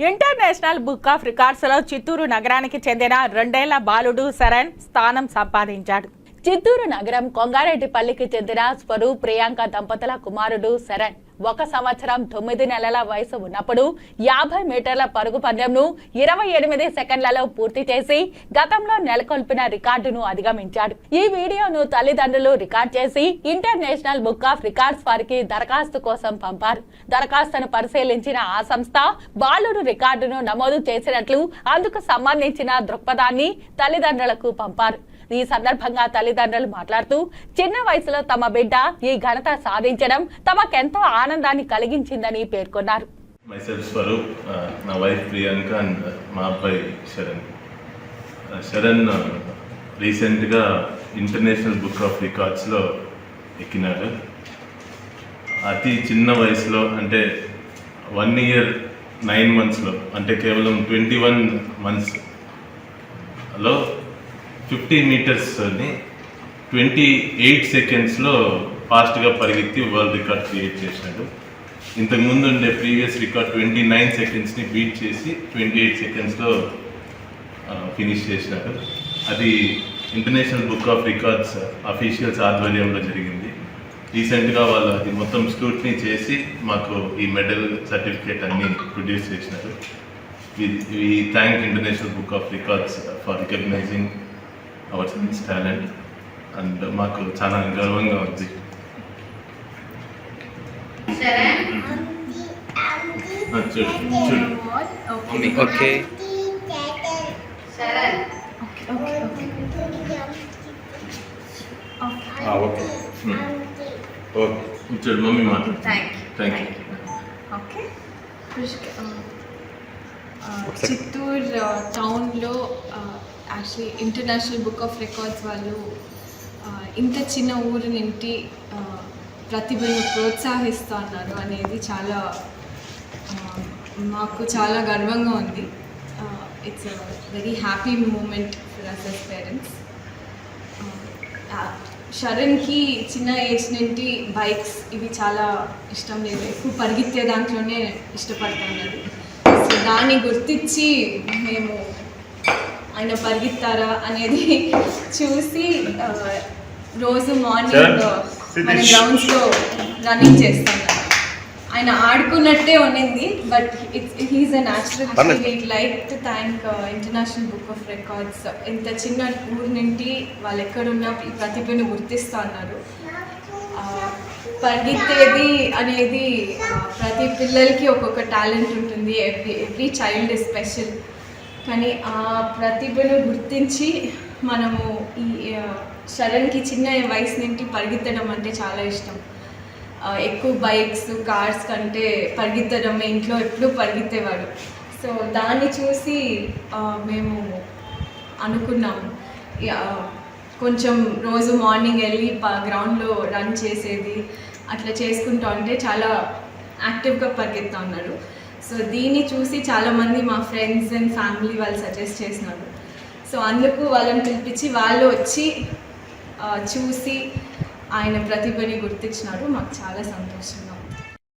International book of రికార్డ్స్లో చిత్తూరు నగరానికి చెందిన రెండేళ్ళ బాలుడు శరణ్ స్థానం సంపాదించాడు. చిత్తూరు నగరం కొంగారెడ్డిపల్లికి చెందిన స్వరూప్ ప్రియాంక దంపతుల కుమారుడు శరణ్. ఒక సంవత్సరం తొమ్మిది నెలల వయసు ఉన్నప్పుడు యాభై మీటర్ల పరుగు పందెంను ఇరవై ఎనిమిది సెకండ్లలో పూర్తి చేసి గతంలో నెలకొల్పిన రికార్డును అధిగమించాడు. ఈ వీడియోను తల్లిదండ్రులు రికార్డ్ చేసి ఇంటర్నేషనల్ బుక్ ఆఫ్ రికార్డ్స్ వారికి దరఖాస్తు కోసం పంపారు. దరఖాస్తును పరిశీలించిన ఆ సంస్థ బాలుడు రికార్డును నమోదు చేసినట్లు అందుకు సంబంధించిన దృక్పథాన్ని తల్లిదండ్రులకు పంపారు. ఈ సందర్భంగా తల్లిదండ్రులు మాట్లాడుతూ చిన్న వయసులో తమ బిడ్డ ఈ ఘనత సాధించడం తమకెంతో ఆనందాన్ని కలిగించిందని పేర్కొన్నారు. మైసెల్ఫ్ స్వరూప్ నా వైఫ్ ప్రియాంక అండ్ మా అబ్బాయి శరణ్ శరణ్ రీసెంట్గా ఇంటర్నేషనల్ బుక్ ఆఫ్ రికార్డ్స్లో ఎక్కినాడు అతి చిన్న వయసులో అంటే వన్ ఇయర్ నైన్ మంత్స్లో అంటే కేవలం ట్వంటీ వన్ మంత్స్లో ఫిఫ్టీ మీటర్స్ని ట్వంటీ ఎయిట్ సెకండ్స్లో ఫాస్ట్గా పరిగెత్తి వరల్డ్ రికార్డ్ క్రియేట్ చేసినాడు ఇంతకు ముందు ఉండే ప్రీవియస్ రికార్డ్ ట్వంటీ నైన్ సెకండ్స్ని బీట్ చేసి ట్వంటీ ఎయిట్ సెకండ్స్లో ఫినిష్ చేసినాడు అది international book of records officials ఆధ్వర్యంలో జరిగింది. రీసెంట్గా వాళ్ళు అది మొత్తం స్క్రూట్ని చేసి మాకు ఈ మెడల్ సర్టిఫికేట్ అన్ని ప్రొడ్యూస్ చేసినారు. We thank international book of records for recognizing our sons talent and మాకు చాలా గర్వంగా ఉంది ఆ, చూడు ఓకే ఓకే ఓకే చూడు మమ్మీ మాట్లాడు థ్యాంక్ యూ ఓకే చిత్తూరు టౌన్లో actually international book of records వాళ్ళు ఇంత చిన్న ఊరు నుండి ప్రతిభను ప్రోత్సహిస్తున్నారు అనేది చాలా మాకు చాలా గర్వంగా ఉంది. It's very happy moment for us us parents షరణ్కి చిన్న ఏజ్ నుండి బైక్స్ ఇవి చాలా ఇష్టం లేదు. ఎక్కువ పరిగెత్తే దాంట్లోనే ఇష్టపడుతున్నారు సో దాన్ని గుర్తించి మేము ఆయన పరిగెత్తారా అనేది చూసి రోజు మార్నింగ్ మన గ్రౌండ్స్లో రన్నింగ్ చేస్తాను ఆయన ఆడుకున్నట్టే ఉన్నింది but it's he's a natural we'd like to thank international book of records ఇంత చిన్న ఊరు నుండి వాళ్ళు ఎక్కడున్న ఈ ప్రతిభను గుర్తిస్తూ ఉన్నారు ఆ, పరిగెత్తేది అనేది ప్రతి పిల్లలకి ఒక్కొక్క టాలెంట్ ఉంటుంది. Every every child is special కానీ ఆ ప్రతిభను గుర్తించి మనము ఈ శరణ్కి చిన్న వయసు నుండి పరిగెత్తడం అంటే చాలా ఇష్టం. ఎక్కువ బైక్స్ కార్స్ కంటే పరిగెత్తడం ఇంట్లో ఎప్పుడూ పరిగెత్తేవాడు. సో దాన్ని చూసి మేము అనుకున్నాం. కొంచెం రోజు మార్నింగ్ వెళ్ళి గ్రౌండ్లో రన్ చేసేది అట్లా చేసుకుంటూ ఉంటే చాలా యాక్టివ్గా పరిగెత్తా ఉన్నాడు సో దీన్ని చూసి చాలామంది మా ఫ్రెండ్స్ అండ్ ఫ్యామిలీ వాళ్ళు సజెస్ట్ చేసినారు సో అందుకు వాళ్ళని పిలిపించి వాళ్ళు వచ్చి చూసి ఆయన ప్రతిభని గుర్తించినారు. మాకు చాలా సంతోషంగా